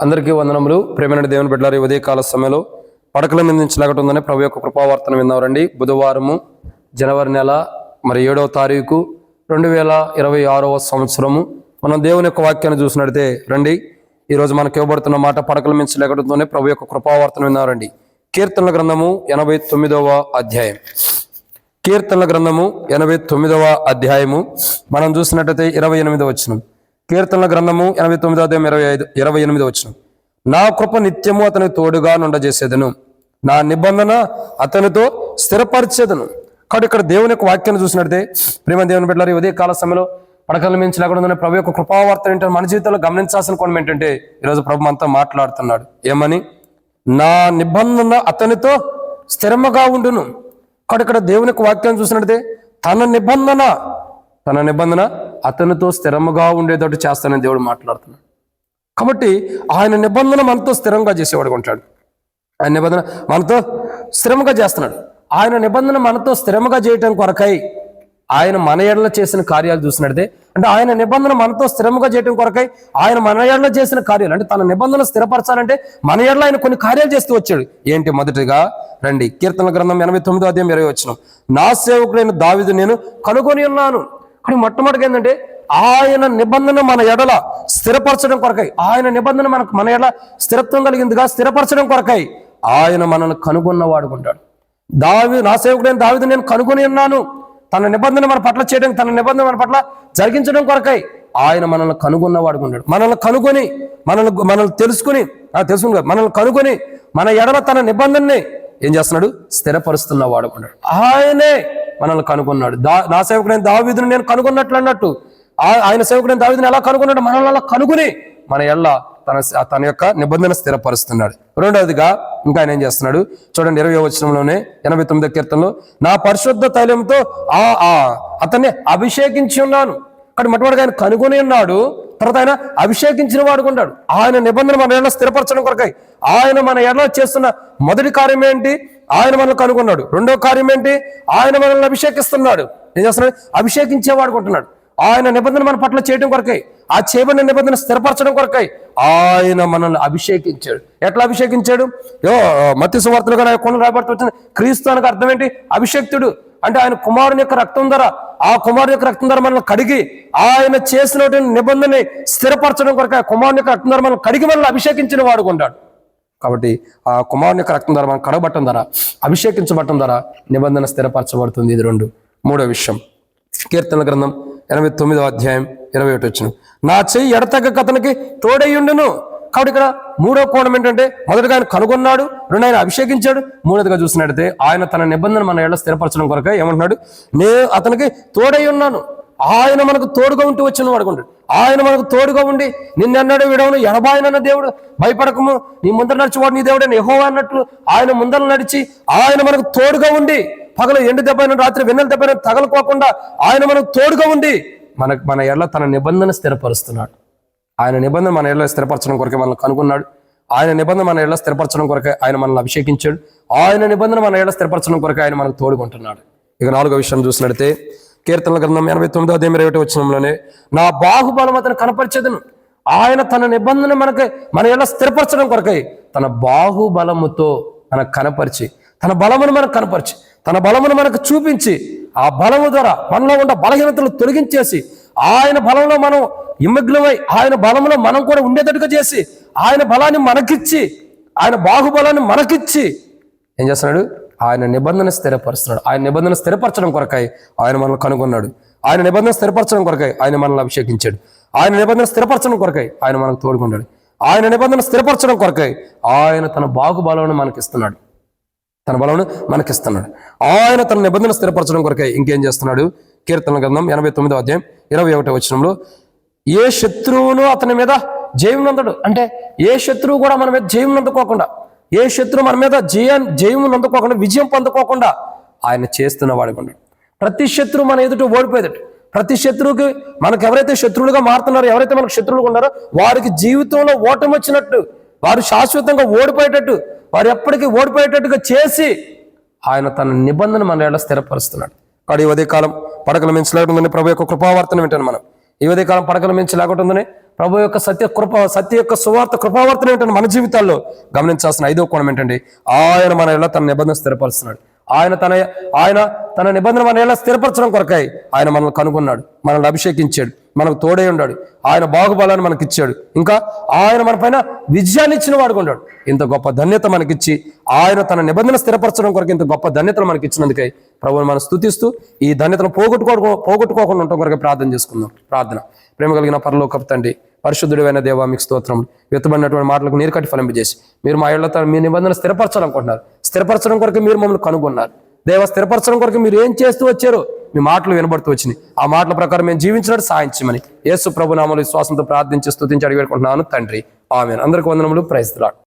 అందరికీ వందనములు. ప్రేమైన దేవుని బిడ్డలారు ఈ ఉదయకాల సమయంలో పడకల మీద నుంచి లాగటుందని ప్రభు యొక్క కృపావార్తన విన్నారండి బుధవారము జనవరి నెల మరి ఏడవ తారీఖు రెండు వేల ఇరవై ఆరవ సంవత్సరము. మనం దేవుని యొక్క వాక్యాన్ని చూసినట్టే రండి. ఈరోజు మనకి ఇవ్వబడుతున్న మాట పడకల మించి లేకటుందనే ప్రభు యొక్క కృపావార్తన విన్నారండి కీర్తనల గ్రంథము ఎనభై తొమ్మిదవ అధ్యాయం. కీర్తనల గ్రంథము ఎనభై తొమ్మిదవ అధ్యాయము. మనం చూసినట్టయితే ఇరవై ఎనిమిదవ వచ్చినాం కీర్తనల గ్రంథము ఎనభై తొమ్మిదో అధ్యాయం ఇరవై ఐదు ఇరవై ఎనిమిది వచ్చిన నా కృప నిత్యము అతని తోడుగా నుండజేసేదను. నా నిబంధన అతనితో స్థిరపరిచేదను. కాబట్టి ఇక్కడ దేవుని యొక్క వాక్యాన్ని చూసినట్టే ప్రేమ దేవుని పెట్టారు ఉదయ కాల సమయంలో పడకల మించి లేకుండా ఉందనే ప్రభు యొక్క కృపావార్త ఏంటంటే మన జీవితంలో గమనించాల్సిన కోణం ఏంటంటే ఈరోజు ప్రభు అంతా మాట్లాడుతున్నాడు. ఏమని? నా నిబంధన అతనితో స్థిరముగా ఉండును. కాబట్టి ఇక్కడ దేవుని యొక్క వాక్యాన్ని చూసినట్టే తన నిబంధన తన నిబంధన అతనితో స్థిరముగా ఉండేటట్టు చేస్తానని దేవుడు మాట్లాడుతున్నాడు. కాబట్టి ఆయన నిబంధన మనతో స్థిరంగా చేసేవాడు ఉంటాడు. ఆయన నిబంధన మనతో స్థిరముగా చేస్తున్నాడు. ఆయన నిబంధన మనతో స్థిరముగా చేయటం కొరకై ఆయన మన ఏళ్ళ చేసిన కార్యాలు చూసినట్టే అంటే ఆయన నిబంధన మనతో స్థిరముగా చేయటం కొరకై ఆయన మన ఏళ్ళ చేసిన కార్యాలు అంటే తన నిబంధన స్థిరపరచాలంటే మన ఏళ్ళ ఆయన కొన్ని కార్యాలు చేస్తూ వచ్చాడు. ఏంటి మొదటిగా? రండి కీర్తన గ్రంథం ఎనభై తొమ్మిదో అధ్యాయం ఇరవై వచ్చిన నా సేవకుడైన దావిదు నేను కనుగొని ఉన్నాను. కానీ మొట్టమొదటిగా ఏంటంటే ఆయన నిబంధన మన ఎడల స్థిరపరచడం కొరకై ఆయన నిబంధన మనకు మన ఎడల స్థిరత్వం కలిగిందిగా స్థిరపరచడం కొరకై ఆయన మనల్ని కనుగొన్నవాడు ఉంటాడు. దావి నా సేవకుడైన దావిదు నేను కనుగొని ఉన్నాను. తన నిబంధన మన పట్ల చేయడం తన నిబంధన మన పట్ల జరిగించడం కొరకై ఆయన మనల్ని కనుగొన్నవాడు వాడుకుంటాడు మనల్ని కనుగొని మనల్ని మనల్ని తెలుసుకుని తెలుసుకుని మనల్ని కనుగొని మన ఎడల తన నిబంధనని ఏం చేస్తున్నాడు? స్థిరపరుస్తున్న వాడుకున్నాడు ఆయనే మనల్ని కనుగొన్నాడు. దా నా సేవకుడైన దావీదుని నేను కనుగొన్నట్లు అన్నట్టు. ఆ- ఆయన సేవకుడైన దావీదుని ఎలా కనుగొన్నాడు మనల్ని అలా కనుగొని మన ఎళ్ళ తన తన యొక్క నిబంధన స్థిరపరుస్తున్నాడు. రెండవదిగా ఇంకా ఆయన ఏం చేస్తున్నాడు? చూడండి ఇరవై వచనంలోనే ఎనభై తొమ్మిదో కీర్తనలో నా పరిశుద్ధ తైలంతో ఆ ఆ అతన్ని అభిషేకించి ఉన్నాను. కానీ మొట్టమొదటిగా ఆయన కనుగొని ఉన్నాడు. తర్వాత ఆయన అభిషేకించిన వాడుకుంటాడు ఆయన నిబంధన మన ఎడలో స్థిరపరచడం కొరకై ఆయన మన ఎడలో చేస్తున్న మొదటి కార్యం ఏంటి? ఆయన మనల్ని కనుగొన్నాడు. రెండో కార్యం ఏంటి? ఆయన మనల్ని అభిషేకిస్తున్నాడు. ఏం చేస్తున్నాడు? అభిషేకించే వాడుకుంటున్నాడు ఆయన నిబంధన మన పట్ల చేయడం కొరకై ఆ చేయబడిన నిబంధన స్థిరపరచడం కొరకై ఆయన మనల్ని అభిషేకించాడు. ఎట్లా అభిషేకించాడు? యో మత్స్య సువార్తలుగా నా కొండ రాబడుతూ వచ్చింది. క్రీస్తు అనకు అర్థం ఏంటి? అభిషేక్తుడు. అంటే ఆయన కుమారుని యొక్క రక్తం ధర ఆ కుమారుని యొక్క రక్తం ధర మనల్ని కడిగి ఆయన చేసినటువంటి నిబంధనని స్థిరపరచడం కొరకు ఆ కుమారుని యొక్క రక్తం ధర మనల్ని కడిగి మనల్ని అభిషేకించిన వాడుకుంటాడు కాబట్టి ఆ కుమారుని యొక్క రక్తం ధర మనం కడగబట్టం ధర అభిషేకించబట్టం ధర నిబంధన స్థిరపరచబడుతుంది. ఇది రెండు. మూడో విషయం. కీర్తన గ్రంథం ఎనభై తొమ్మిదో అధ్యాయం ఇరవై ఒకటి వచ్చిన నా చెయ్యి ఎడతగ్గ కథనికి తోడై ఉండును. కాబట్టి ఇక్కడ మూడో కోణం ఏంటంటే మొదటగా ఆయన కనుగొన్నాడు రెండు ఆయన అభిషేకించాడు మూడోదిగా చూసినట్టయితే ఆయన తన నిబంధన మన ఏళ్ళ స్థిరపరచడం కొరకే ఏమంటున్నాడు? నేను అతనికి తోడై ఉన్నాను. ఆయన మనకు తోడుగా ఉంటూ వచ్చిన వాడుకుంటాడు ఆయన మనకు తోడుగా ఉండి నిన్నన్నాడు విడవను ఎడబాయనన్న దేవుడు భయపడకము. నీ ముందర నడిచేవాడు నీ దేవుడు నెహో అన్నట్లు ఆయన ముందర నడిచి ఆయన మనకు తోడుగా ఉండి పగలు ఎండు దెబ్బైన రాత్రి వెన్నెల దెబ్బైన తగలకోకుండా ఆయన మనకు తోడుగా ఉండి మనకు మన ఎడల తన నిబంధన స్థిరపరుస్తున్నాడు. ఆయన నిబంధన మన ఎడల స్థిరపరచడం కొరకే మనల్ని కనుగొన్నాడు. ఆయన నిబంధన మన ఎడల స్థిరపరచడం కొరకే ఆయన మనల్ని అభిషేకించాడు. ఆయన నిబంధన మన ఎడల స్థిరపరచడం కొరకే ఆయన మనకు తోడుకుంటున్నాడు. ఇక నాలుగో విషయం చూసినట్లయితే కీర్తనల గ్రంథం ఎనభై తొమ్మిదో అదే ఇరవై ఒకటి వచ్చినంలోనే నా బాహుబలం అతను కనపరిచేదను. ఆయన తన నిబంధన మనకి మన ఎలా స్థిరపరచడం కొరకై తన బాహుబలముతో మనకు కనపరిచి తన బలమును మనకు కనపరిచి తన బలమును మనకు చూపించి ఆ బలము ద్వారా మనలో ఉన్న బలహీనతలు తొలగించేసి ఆయన బలంలో మనం ఇమ్మగ్నమై ఆయన బలంలో మనం కూడా ఉండేటట్టుగా చేసి ఆయన బలాన్ని మనకిచ్చి ఆయన బాహుబలాన్ని మనకిచ్చి ఏం చేస్తున్నాడు? ఆయన నిబంధన స్థిరపరుస్తున్నాడు. ఆయన నిబంధన స్థిరపరచడం కొరకై ఆయన మనల్ని కనుగొన్నాడు. ఆయన నిబంధన స్థిరపరచడం కొరకై ఆయన మనల్ని అభిషేకించాడు. ఆయన నిబంధన స్థిరపరచడం కొరకై ఆయన మనకు తోడుకున్నాడు. ఆయన నిబంధన స్థిరపరచడం కొరకై ఆయన తన బాహుబలాన్ని మనకిస్తున్నాడు. తన బలం మనకిస్తున్నాడు. ఆయన తన నిబంధన స్థిరపరచడం కొరకై ఇంకేం చేస్తున్నాడు? కీర్తన గ్రంథం ఎనభై తొమ్మిదో అధ్యాయం ఇరవై ఒకటో వచనంలో ఏ శత్రువును అతని మీద జయమునందడు అంటే ఏ శత్రువు కూడా మన మీద జయమునందుకోకుండా ఏ శత్రువు మన మీద జయ జయం నందుకోకుండా విజయం పొందుకోకుండా ఆయన చేస్తున్న వాడుకున్నాడు ప్రతి శత్రువు మన ఎదుట ఓడిపోయేదట. ప్రతి శత్రువుకి మనకు ఎవరైతే శత్రువులుగా మారుతున్నారో ఎవరైతే మనకు శత్రువులుగా ఉన్నారో వారికి జీవితంలో ఓటమి వచ్చినట్టు వారు శాశ్వతంగా ఓడిపోయేటట్టు వారు ఎప్పటికీ ఓడిపోయేటట్టుగా చేసి ఆయన తన నిబంధన మన ఎలా స్థిరపరుస్తున్నాడు. కాబట్టి ఉదయకాలం పడకల మించి లేకుండానే ప్రభు యొక్క కృపావార్తను వింటాను మనం. ఈ ఉదయకాలం పడకల మించి లేకుండానే ప్రభు యొక్క సత్య కృప సత్య యొక్క సువార్త కృపావార్తను ఏంటంటే మన జీవితాల్లో. గమనించాల్సిన ఐదో కోణం ఏంటండి ఆయన మన ఇలా తన నిబంధన స్థిరపరుస్తున్నాడు. ఆయన తన ఆయన తన నిబంధన మన ఎలా స్థిరపరచడం కొరకై ఆయన మనల్ని కనుగొన్నాడు మనల్ని అభిషేకించాడు మనకు తోడే ఉన్నాడు ఆయన బాహుబలాన్ని మనకి ఇచ్చాడు ఇంకా ఆయన మన పైన విజయాన్ని ఇచ్చిన వాడుగా ఉన్నాడు ఇంత గొప్ప ధన్యత మనకిచ్చి ఆయన తన నిబంధన స్థిరపరచడం కొరకు ఇంత గొప్ప ధన్యతను మనకి ఇచ్చినందుకై ప్రభువుని మనం స్థుతిస్తూ ఈ ధన్యతను పోగొట్టుకో పోగొట్టుకోకుండా ఉండటం కొరకు ప్రార్థన చేసుకుందాం. ప్రార్థన. ప్రేమ కలిగిన పరలోకపు తండ్రి పరిశుద్ధుడైన దేవా మీకు స్తోత్రం. వెతుబడినటువంటి మాటలకు నీరు కట్టి ఫలింపజేసి మీరు మా ఇళ్ళతో మీ నిబంధన స్థిరపరచాలనుకుంటున్నారు. స్థిరపరచడం కొరకు మీరు మమ్మల్ని కనుగొన్నారు. దేవ స్థిరపరచడం కొరకు మీరు ఏం చేస్తూ వచ్చారు మీ మాటలు వినబడుతూ వచ్చినాయి. ఆ మాటల ప్రకారం మేము జీవించినట్టు సాయించమని యేసు ప్రభు నామలు విశ్వాసంతో ప్రార్థించి స్థుతించి అడిగి తండ్రి. ఆమె అందరికి వందనములు. ప్రైజ్